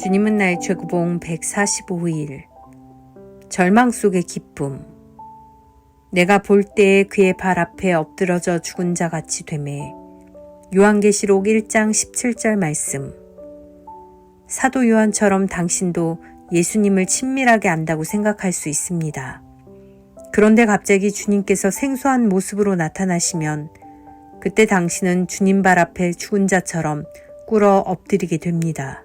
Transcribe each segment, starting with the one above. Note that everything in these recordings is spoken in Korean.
주님은 나의 최고봉 145일 절망 속의 기쁨 내가 볼 때에 그의 발 앞에 엎드러져 죽은 자 같이 되매 요한계시록 1장 17절 말씀 사도 요한처럼 당신도 예수님을 친밀하게 안다고 생각할 수 있습니다. 그런데 갑자기 주님께서 생소한 모습으로 나타나시면 그때 당신은 주님 발 앞에 죽은 자처럼 꿇어 엎드리게 됩니다.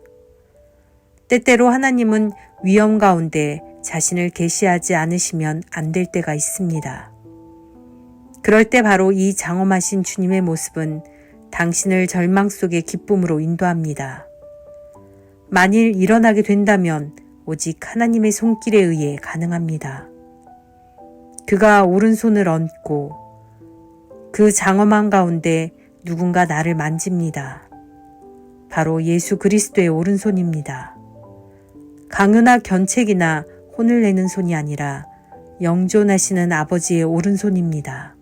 때때로 하나님은 위험 가운데 자신을 계시하지 않으시면 안 될 때가 있습니다. 그럴 때 바로 이 장엄하신 주님의 모습은 당신을 절망 속의 기쁨으로 인도합니다. 만일 일어나게 된다면 오직 하나님의 손길에 의해 가능합니다. 그가 오른손을 얹고 그 장엄한 가운데 누군가 나를 만집니다. 바로 예수 그리스도의 오른손입니다. 강은하 견책이나 혼을 내는 손이 아니라 영존하시는 아버지의 오른손입니다.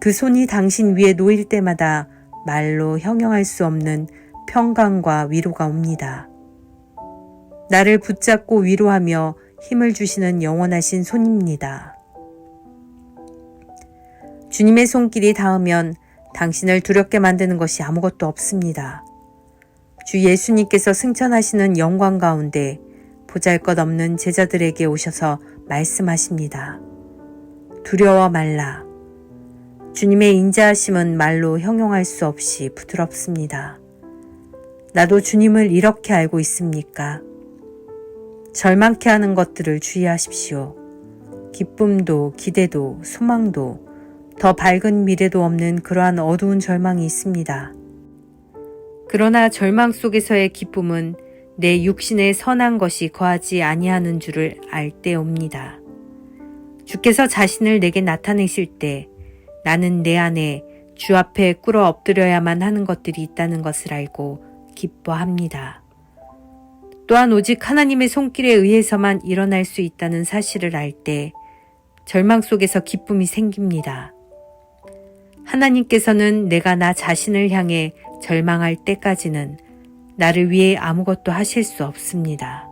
그 손이 당신 위에 놓일 때마다 말로 형용할 수 없는 평강과 위로가 옵니다. 나를 붙잡고 위로하며 힘을 주시는 영원하신 손입니다. 주님의 손길이 닿으면 당신을 두렵게 만드는 것이 아무것도 없습니다. 주 예수님께서 승천하시는 영광 가운데 보잘 것 없는 제자들에게 오셔서 말씀하십니다. 두려워 말라. 주님의 인자하심은 말로 형용할 수 없이 부드럽습니다. 나도 주님을 이렇게 알고 있습니까? 절망케 하는 것들을 주의하십시오. 기쁨도 기대도 소망도 더 밝은 미래도 없는 그러한 어두운 절망이 있습니다. 그러나 절망 속에서의 기쁨은 내 육신의 선한 것이 거하지 아니하는 줄을 알 때 옵니다. 주께서 자신을 내게 나타내실 때 나는 내 안에 주 앞에 꿇어 엎드려야만 하는 것들이 있다는 것을 알고 기뻐합니다. 또한 오직 하나님의 손길에 의해서만 일어날 수 있다는 사실을 알 때 절망 속에서 기쁨이 생깁니다. 하나님께서는 내가 나 자신을 향해 절망할 때까지는 나를 위해 아무것도 하실 수 없습니다.